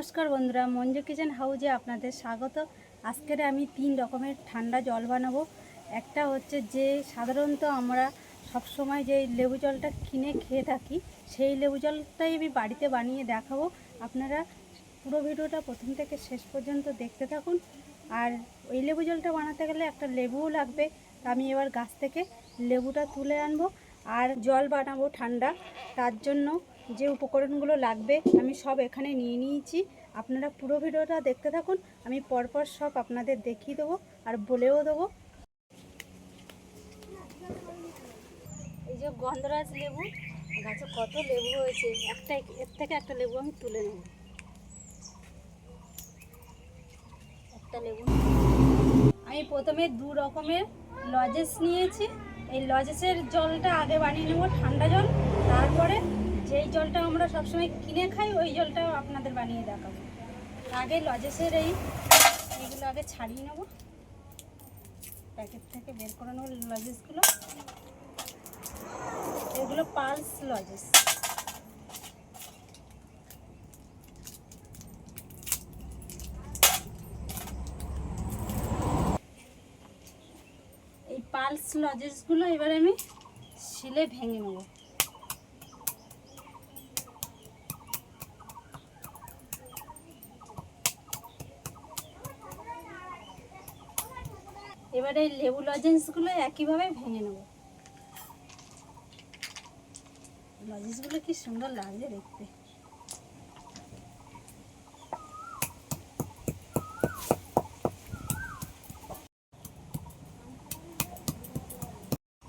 নমস্কার বন্ধুরা, মঞ্জু কিচেন হাউজে আপনাদের স্বাগত। আজকের আমি তিন রকমের ঠান্ডা জল বানাবো। একটা হচ্ছে যে সাধারণত আমরা সবসময় যে লেবু জলটা কিনে খেয়ে থাকি, সেই লেবু জলটাই আমি বাড়িতে বানিয়ে দেখাবো। আপনারা পুরো ভিডিওটা প্রথম থেকে শেষ পর্যন্ত দেখতে থাকুন। আর ওই লেবু জলটা বানাতে গেলে একটা লেবুও লাগবে। আমি এবার গাছ থেকে লেবুটা তুলে আনব। আর জল বানাবো ঠান্ডা, তার জন্য যে উপকরণগুলো লাগবে আমি সব এখানে নিয়ে নিয়েছি। আপনারা পুরো ভিডিওটা দেখতে থাকুন, আমি পরপর সব আপনাদের দেখিয়ে দেবো আর বলেও দেবো। এই যে গন্ধরাজ লেবু, গাছে কত লেবু হয়েছে, একটা এর থেকে একটা লেবু আমি তুলে নেব। একটা লেবু। আমি প্রথমে দু রকমের লজেস নিয়েছি, এই লজেসের জলটা আগে বানিয়ে নেব ঠান্ডা জল। জলটা আমরা সবসময় কিনে খাই, ওই জলটা আপনাদের বানিয়ে দেখাবো। আগে লজেসের এই, এইগুলো আগে ছাড়িয়ে নেব। প্যাকেট থেকে বের করে নেব লজেসগুলো। এগুলো পালস লজেস। এই পালস লজেসগুলো এবার আমি শিলে ভেঙে নেব। এবার লেবু লজেন্সগুলো একইভাবে ভেঙে নেব। লজেন্সগুলো কি সুন্দর লাগছে দেখতে।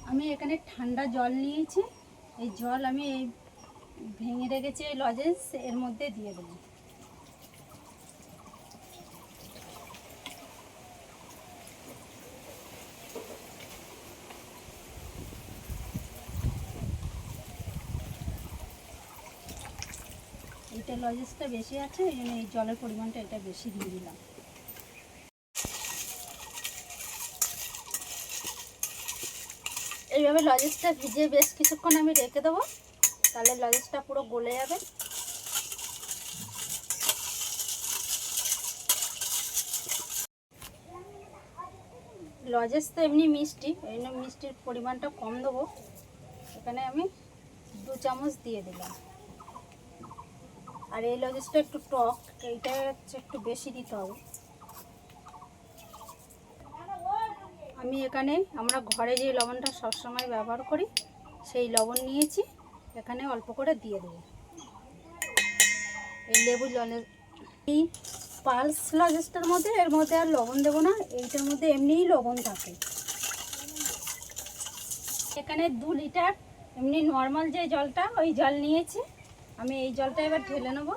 আমি এখানে ঠান্ডা জল নিয়েছি। এই জল আমি এই ভেঙে রেখেছি এই লজেন্স, এর মধ্যে দিয়ে দেবো। লজেসটা বেশি আছে, এই জন্য এই জলের পরিমাণটা এটা বেশি দিয়ে দিলাম। এইভাবে লজেসটা ভিজে বেশ কিছুক্ষণ আমি রেখে দেবো, তাহলে লজেসটা পুরো গলে যাবে। লজেস তো এমনি মিষ্টি, এই মিষ্টির পরিমাণটা কম দেবো। এখানে আমি দু চামচ দিয়ে দিলাম। আর এই লজেসটা একটু টক, এইটা হচ্ছে একটু বেশি দিতে হবে। আমি এখানে, আমরা ঘরে যে লবণটা সবসময় ব্যবহার করি, সেই লবণ নিয়েছি, এখানে অল্প করে দিয়ে দেবো। এই লেবু জলে, এই পালস লজেসটার মধ্যে, এর মধ্যে আর লবণ দেবো না, এইটার মধ্যে এমনিই লবণ থাকে। এখানে দু লিটার, এমনি নর্মাল যে জলটা, ওই জল নিয়েছি। আমি এই জলটা এবার ঢেলে নেব।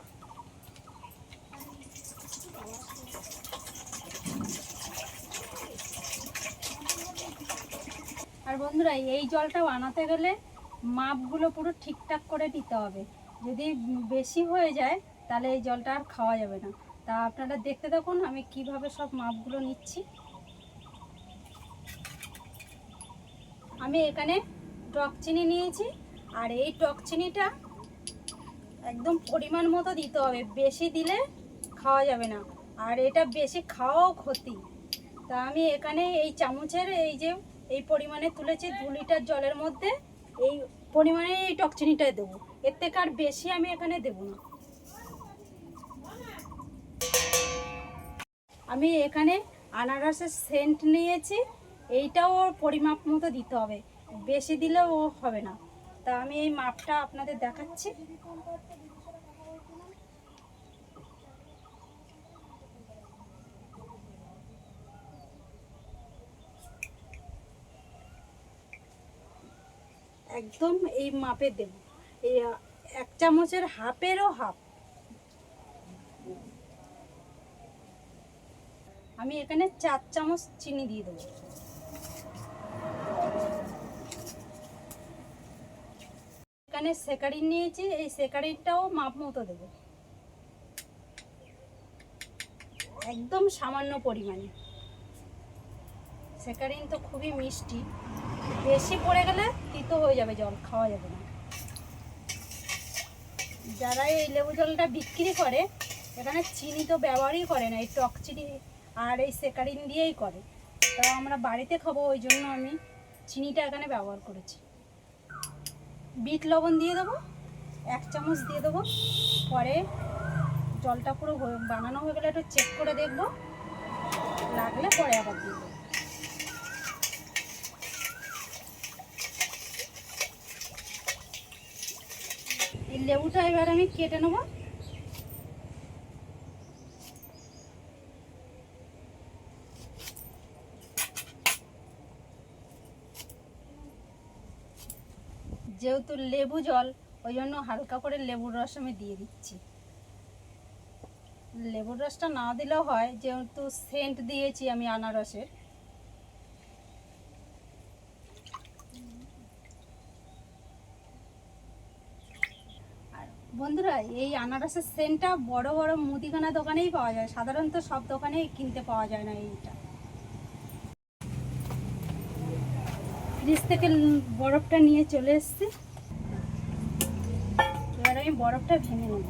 আর বন্ধুরা, এই জলটা বানাতে গেলে মাপগুলো পুরো ঠিকঠাক করে নিতে হবে। যদি বেশি হয়ে যায়, তাহলে এই জলটা আর খাওয়া যাবে না। তা আপনারা দেখতে থাকুন, আমি কীভাবে সব মাপগুলো নিচ্ছি। আমি এখানে টক চিনি নিয়েছি, আর এই টক চিনিটা একদম পরিমাণ মতো দিতে হবে। বেশি দিলে খাওয়া যাবে না। আর এটা বেশি খাওয়াও ক্ষতি। তা আমি এখানে এই চামচের এই যে, এই পরিমাণে তুলেছি দু লিটার জলের মধ্যে, এই পরিমাণে এই টক চিনিটাই দেবো। এর থেকে আর বেশি আমি এখানে দেবো না। আমি এখানে আনারসের সেন্ট নিয়েছি। এইটাও ওর পরিমাপ মতো দিতে হবে। বেশি দিলেও হবে না। তা আমি এই মাপটা আপনাদের দেখাচ্ছি। একদম এই মাপে দেব। এই এক চামচের হাফেরও হাফ। আমি এখানে চার চামচ চিনি দিয়ে দেবো। এখানে সেকারিন নিয়েছি, এই সেকারিনটাও মাপ মতো দেবো। একদম সামান্য পরিমাণে। সেকারিন তো খুবই মিষ্টি। বেশি পড়ে গেলে তিতো হয়ে যাবে জল, খাওয়া যাবে না। যারা এই লেবু জলটা বিক্রি করে, এখানে চিনি তো ব্যবহারই করে না, এই টক চিনি আর এই সেকারিন দিয়েই করে। তো আমরা বাড়িতে খাব, ওই জন্য আমি চিনিটা এখানে ব্যবহার করেছি। বিট লবণ দিয়ে দেবো, এক চামচ দিয়ে দেবো। পরে জলটা পুরো বানানো হয়ে গেলে একটু চেক করে দেখব। লাগলে পরে আবার দিয়ে দেবো। লেবুটা এবার আমি কেটে নেব। যেহেতু লেবু জল, ওই জন্য হালকা করে লেবুর রস আমি দিয়ে দিচ্ছি। লেবুর রসটা না দিলেও হয়, যেহেতু সেন্ট দিয়েছি আমি আনারসের। বন্ধুরা, এই আনারসের সেন্টটা বড় বড় মুদিখানা দোকানেই পাওয়া যায়, সাধারণত সব দোকানেই কিনতে পাওয়া যায় না এইটা। ফ্রিজ থেকে বরফটা নিয়ে চলে এসেছি। এবার আমি বরফটা ভেঙে নেব।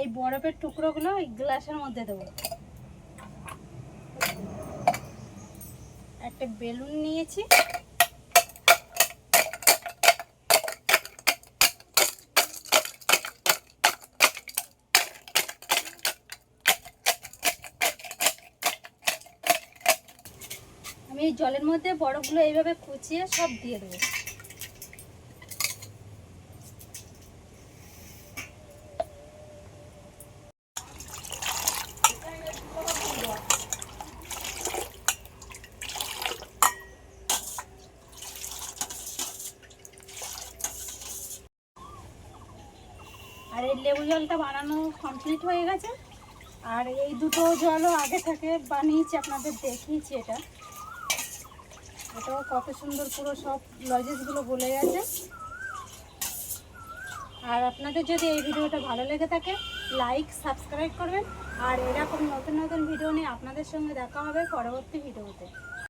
এই বরফের টুকরোগুলো এই গ্লাসের মধ্যে দেবো। একটা বেলুন নিয়েছি। এই জলের মধ্যে বরফগুলো এইভাবে কুচিয়ে সব দিয়ে দেবো। আর এই লেবু জলটা বানানো কমপ্লিট হয়ে গেছে। আর এই দুটো জলও আগে থেকে বানিয়েছি, আপনাদের দেখিয়েছি এটা। এটাও কত সুন্দর পুরো সব লজেসগুলো বলে গেছে। আর আপনাদের যদি এই ভিডিওটা ভালো লেগে থাকে লাইক সাবস্ক্রাইব করবেন। আর এরকম নতুন নতুন ভিডিও নিয়ে আপনাদের সঙ্গে দেখা হবে পরবর্তী ভিডিওতে।